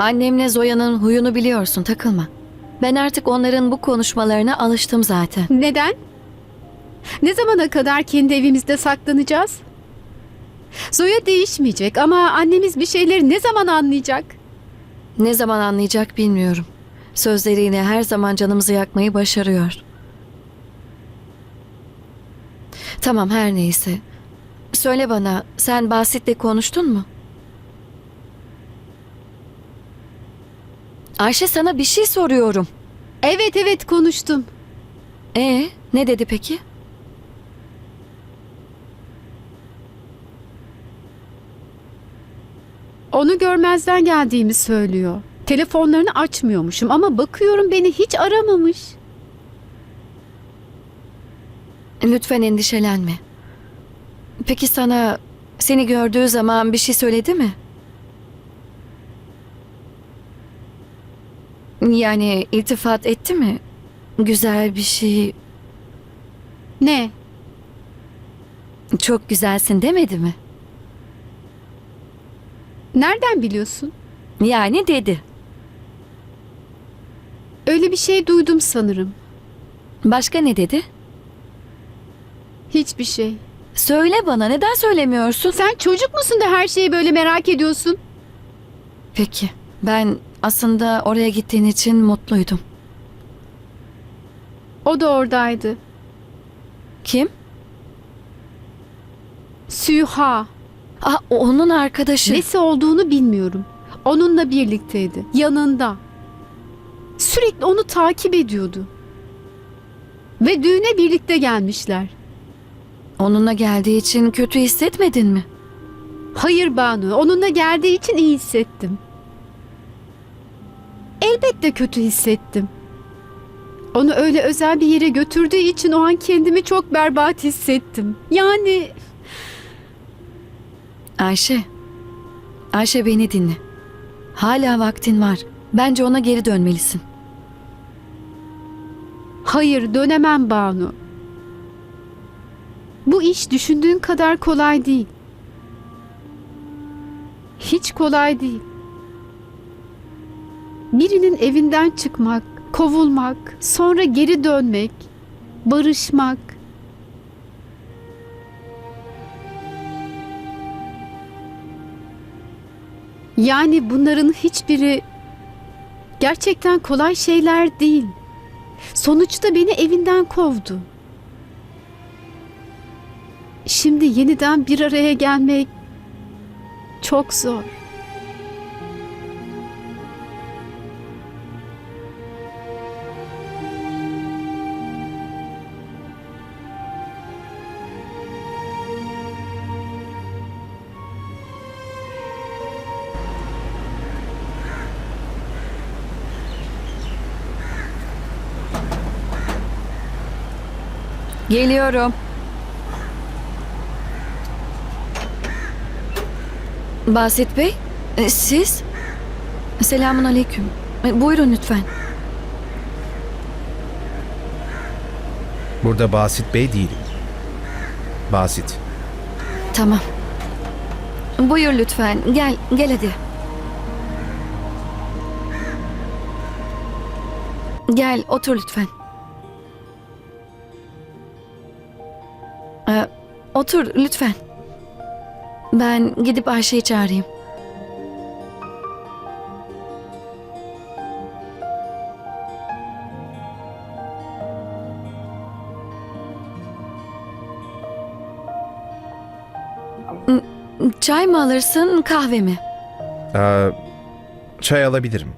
Annemle Zoya'nın huyunu biliyorsun takılma. Ben artık onların bu konuşmalarına alıştım zaten. Neden? Ne zamana kadar kendi evimizde saklanacağız? Zoya değişmeyecek ama annemiz bir şeyleri ne zaman anlayacak? Ne zaman anlayacak bilmiyorum. Sözleriyle her zaman canımızı yakmayı başarıyor. Tamam her neyse. Söyle bana sen Basit'le konuştun mu? Ayşe sana bir şey soruyorum. Evet evet konuştum. E ne dedi peki? Onu görmezden geldiğimi söylüyor. Telefonlarını açmıyormuşum ama bakıyorum beni hiç aramamış. Lütfen endişelenme. Peki sana seni gördüğü zaman bir şey söyledi mi? Yani iltifat etti mi? Güzel bir şey, Ne? çok güzelsin demedi mi? Nereden biliyorsun? Yani dedi. Öyle bir şey duydum sanırım. Başka ne dedi? Hiçbir şey. Söyle bana neden söylemiyorsun? Sen çocuk musun da her şeyi böyle merak ediyorsun? Peki ben aslında oraya gittiğin için mutluydum. O da oradaydı. Kim? Süha. Aa, onun arkadaşı. Nesi olduğunu bilmiyorum. Onunla birlikteydi. Yanında. Sürekli onu takip ediyordu. Ve düğüne birlikte gelmişler. Onunla geldiği için kötü hissetmedin mi? Hayır Banu, onunla geldiği için iyi hissettim. Elbette kötü hissettim. Onu öyle özel bir yere götürdüğü için o an kendimi çok berbat hissettim. Yani Ayşe. Ayşe beni dinle. Hala vaktin var. Bence ona geri dönmelisin. hayır dönemem Banu. Bu iş düşündüğün kadar kolay değil. Hiç kolay değil. Birinin evinden çıkmak, kovulmak, sonra geri dönmek, barışmak. Yani bunların hiçbiri gerçekten kolay şeyler değil. Sonuçta beni evinden kovdu. Şimdi yeniden bir araya gelmek çok zor. Geliyorum. Basit Bey, e, siz? Selamun aleyküm. E, Buyurun lütfen. Burada Basit Bey değilim. Basit. Tamam. Buyur lütfen. Gel, gel hadi. Gel, otur lütfen. Otur lütfen. Ben gidip Ayşe'yi çağırayım. Çay mı alırsın, kahve mi? Aa, çay alabilirim.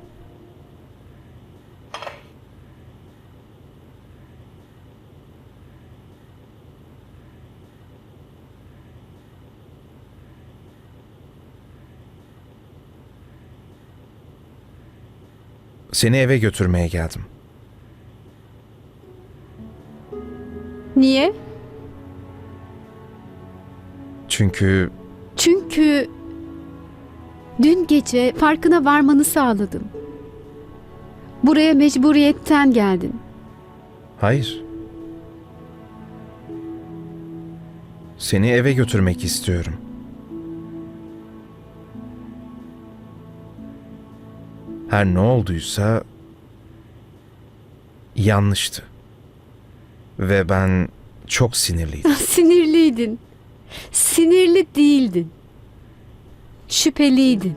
Seni eve götürmeye geldim. Niye? Çünkü Çünkü dün gece farkına varmanı sağladım. Buraya mecburiyetten geldin. hayır. Seni eve götürmek istiyorum. Her ne olduysa yanlıştı. Ve ben çok sinirliydim. Sinirliydin. Sinirli değildin. Şüpheliydin.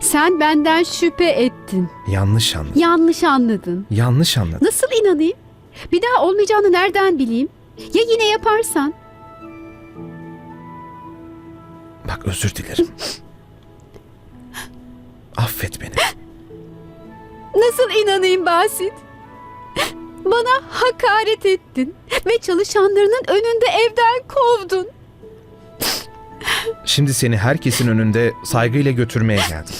Sen benden şüphe ettin. Yanlış anladım. Yanlış anladın. Yanlış anladım. Nasıl inanayım? Bir daha olmayacağını nereden bileyim? Ya yine yaparsan? Bak özür dilerim. Affet beni. Nasıl inanayım Basit? Bana hakaret ettin ve çalışanlarının önünde evden kovdun. Şimdi seni herkesin önünde saygıyla götürmeye geldim.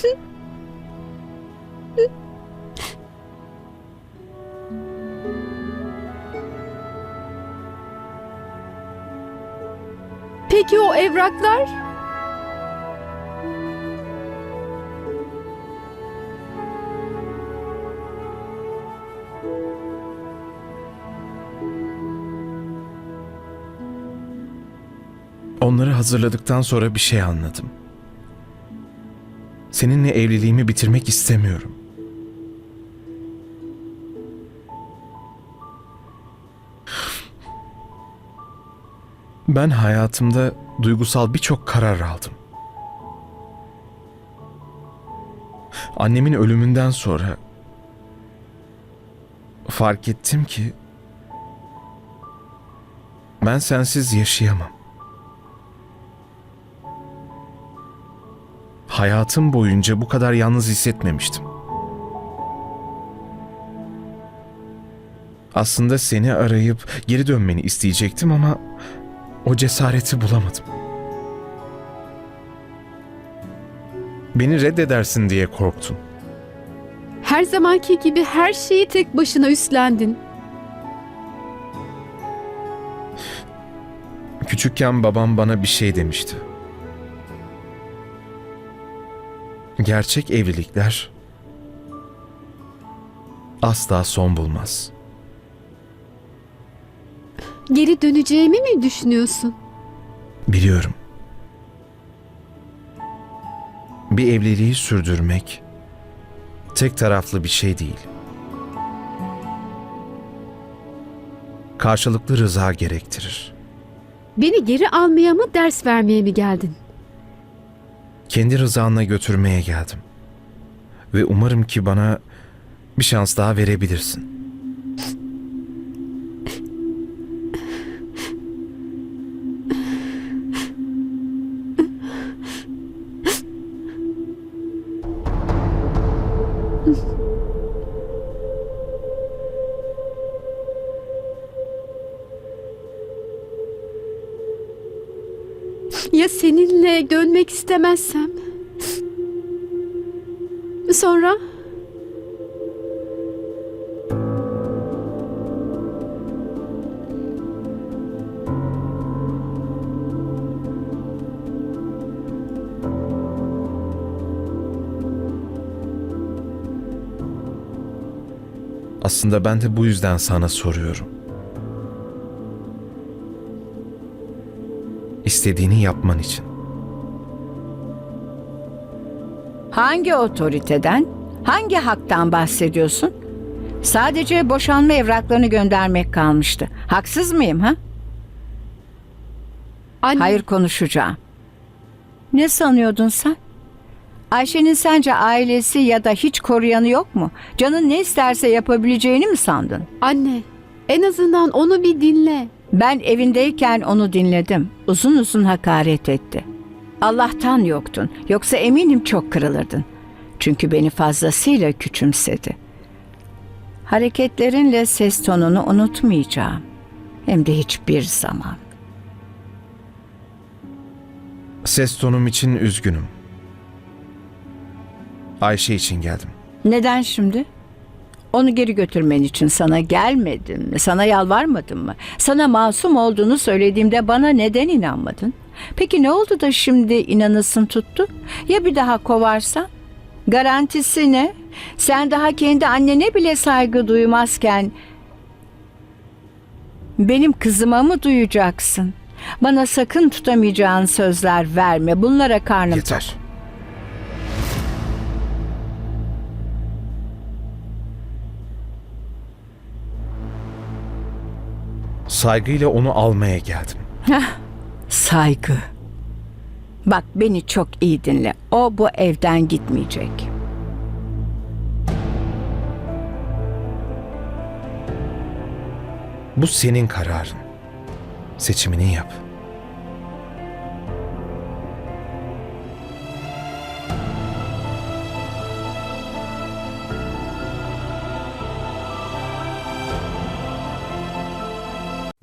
Peki o evraklar? Onları hazırladıktan sonra bir şey anladım. Seninle evliliğimi bitirmek istemiyorum. Ben hayatımda duygusal birçok karar aldım. Annemin ölümünden sonra fark ettim ki ben sensiz yaşayamam. Hayatım boyunca bu kadar yalnız hissetmemiştim. Aslında seni arayıp geri dönmeni isteyecektim ama o cesareti bulamadım. Beni reddedersin diye korktum. Her zamanki gibi her şeyi tek başına üstlendin. Küçükken babam bana bir şey demişti. Gerçek evlilikler asla son bulmaz. Geri döneceğimi mi düşünüyorsun? Biliyorum. Bir evliliği sürdürmek tek taraflı bir şey değil. Karşılıklı rıza gerektirir. Beni geri almaya mı ders vermeye mi geldin? Kendi rızanla götürmeye geldim. Ve umarım ki bana bir şans daha verebilirsin. Ya seninle dönmek istemezsem? Sonra? Aslında ben de bu yüzden sana soruyorum. İstediğini yapman için. Hangi otoriteden, hangi haktan bahsediyorsun? Sadece boşanma evraklarını göndermek kalmıştı. Haksız mıyım ha? Anne, Hayır konuşacağım. Ne sanıyordun sen? Ayşe'nin sence ailesi ya da hiç koruyanı yok mu? Canın ne isterse yapabileceğini mi sandın? anne. En azından onu bir dinle. Ben evindeyken onu dinledim. Uzun uzun hakaret etti. Allah'tan yoktun. Yoksa eminim çok kırılırdın. Çünkü beni fazlasıyla küçümsedi. Hareketlerinle ses tonunu unutmayacağım. Hem de hiçbir zaman. Ses tonum için üzgünüm. Ayşe için geldim. Neden şimdi? Onu geri götürmen için sana gelmedim mi? Sana yalvarmadım mı? Sana masum olduğunu söylediğimde bana neden inanmadın? Peki ne oldu da şimdi inanasın tuttu? Ya bir daha kovarsan? Garantisi ne? Sen daha kendi annene bile saygı duymazken benim kızıma mı duyacaksın? Bana sakın tutamayacağın sözler verme. Bunlara karnım. Yeter. Saygıyla onu almaya geldim. Saygı. Bak beni çok iyi dinle. O bu evden gitmeyecek. Bu senin kararın. Seçimini yap.